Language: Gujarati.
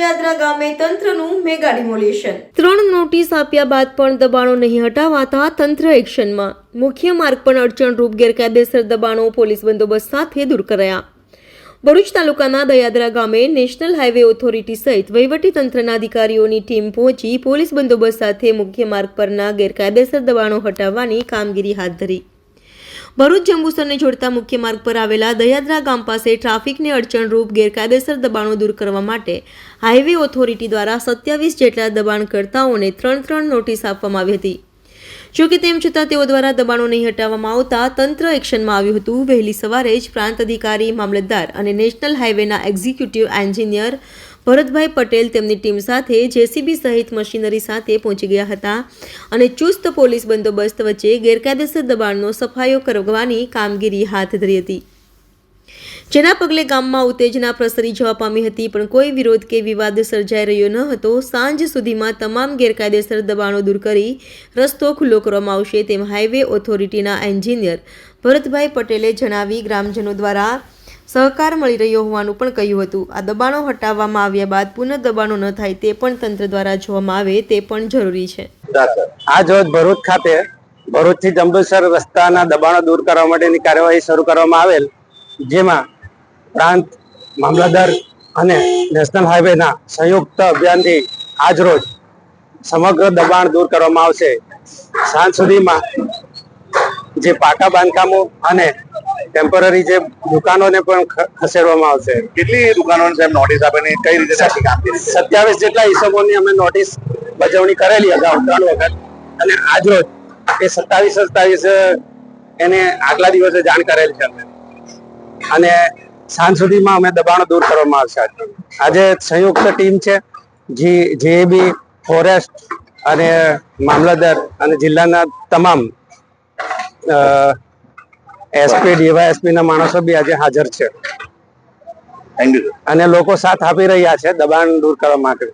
દયાદરા ગામે તંત્રનું મેગા ડિમોલેશન. ત્રણ નોટિસ આપ્યા બાદ પણ દબાણો નહીં હટાવાતા તંત્ર એક્શનમાં. મુખ્ય માર્ગ પર અડચણરૂપ ગેરકાયદેસર દબાણો પોલીસ બંદોબસ્ત સાથે દૂર કરાયા. ભરૂચ તાલુકાના દયાદરા ગામે નેશનલ હાઈવે ઓથોરિટી સહિત વહીવટી તંત્રના અધિકારીઓની ટીમ પહોંચી પોલીસ બંદોબસ્ત સાથે મુખ્ય માર્ગ પરના ગેરકાયદેસર દબાણો હટાવવાની કામગીરી હાથ ધરી. ભરૂચ જંબુસરને જોડતા મુખ્ય માર્ગ પર આવેલા દયાદરા ગામ પાસે ટ્રાફિકને અડચણરૂપ ગેરકાયદેસર દબાણો દૂર કરવા માટે હાઈવે ઓથોરિટી દ્વારા સત્યાવીસ જેટલા દબાણકર્તાઓને ત્રણ ત્રણ નોટિસ આપવામાં આવી હતી. જોકે તેમ છતાં તેઓ દ્વારા દબાણો નહીં હટાવવામાં આવતા તંત્ર એક્શનમાં આવ્યું હતું. વહેલી સવારે જ પ્રાંત અધિકારી, મામલતદાર અને નેશનલ હાઈવેના એક્ઝિક્યુટિવ એન્જિનિયર ભરતભાઈ પટેલ તેમની ટીમ સાથે જેસીબી સહિત મશીનરી સાથે પહોંચી ગયા હતા અને ચુસ્ત પોલીસ બંદોબસ્ત વચ્ચે ગેરકાયદેસર દબાણનો સફાયો કરવાની કામગીરી હાથ ધરી હતી. જેના પગલે ગામમાં ઉત્તેજના પ્રસરી જવા પામી હતી, પણ કોઈ વિરોધ કે વિવાદ સર્જાઈ રહ્યો ન હતો. સાંજ સુધીમાં તમામ ગેરકાયદેસર દબાણો દૂર કરી રસ્તો ખુલ્લો કરવામાં આવશે તેમ હાઈવે ઓથોરિટીના એન્જિનિયર ભરતભાઈ પટેલે જણાવી ગ્રામજનો દ્વારા સહકાર મળી રહ્યો હોવાનું પણ કહ્યું હતું. આ દબાણો હટાવવામાં આવ્યા બાદ પુનઃ દબાણો ન થાય તે પણ તંત્ર દ્વારા જોવામાં આવે તે પણ જરૂરી છે. આજ રોજ ભરૂચ ખાતે, ભરૂચથી જંબુસર રસ્તાના દબાણો દૂર કરવા માટેની કાર્યવાહી શરૂ કરવામાં આવેલ, જેમાં પ્રાંત, મામલતદાર અને નેશનલ હાઈવેના સંયુક્ત અભિયાનથી આજરોજ સમગ્ર દબાણ દૂર કરવામાં આવશે. સાંજ સુધીમાં જે પાકા બાંધકામો અને ટેમ્પરરી જે દુકાનોને પણ ખસેડવામાં આવશે. કેટલી દુકાનોને સાહેબ નોટિસ આપેલી કઈ રીતે સત્યાવીસ જેટલા હિસાબોની અમે નોટિસ બજવણી કરેલી અગાઉ ત્રણ વખત. અને આજ રોજ એ સત્તાવીસ સત્તાવીસ એને આગલા દિવસે જાણ કરેલ છે અમે. અને સાંજ સુધીમાં અમે દબાણો દૂર કરવામાં આવશે આજે. આજે સંયુક્ત ટીમ છે જી જેબી ફોરેસ્ટ અને મામલતદાર અને જિલ્લાના તમામ એસપી ડીવાયએસપી ના માણસો બી આજે હાજર છે. અને લોકો સાથ આપી રહ્યા છે દબાણ દૂર કરવા માટે.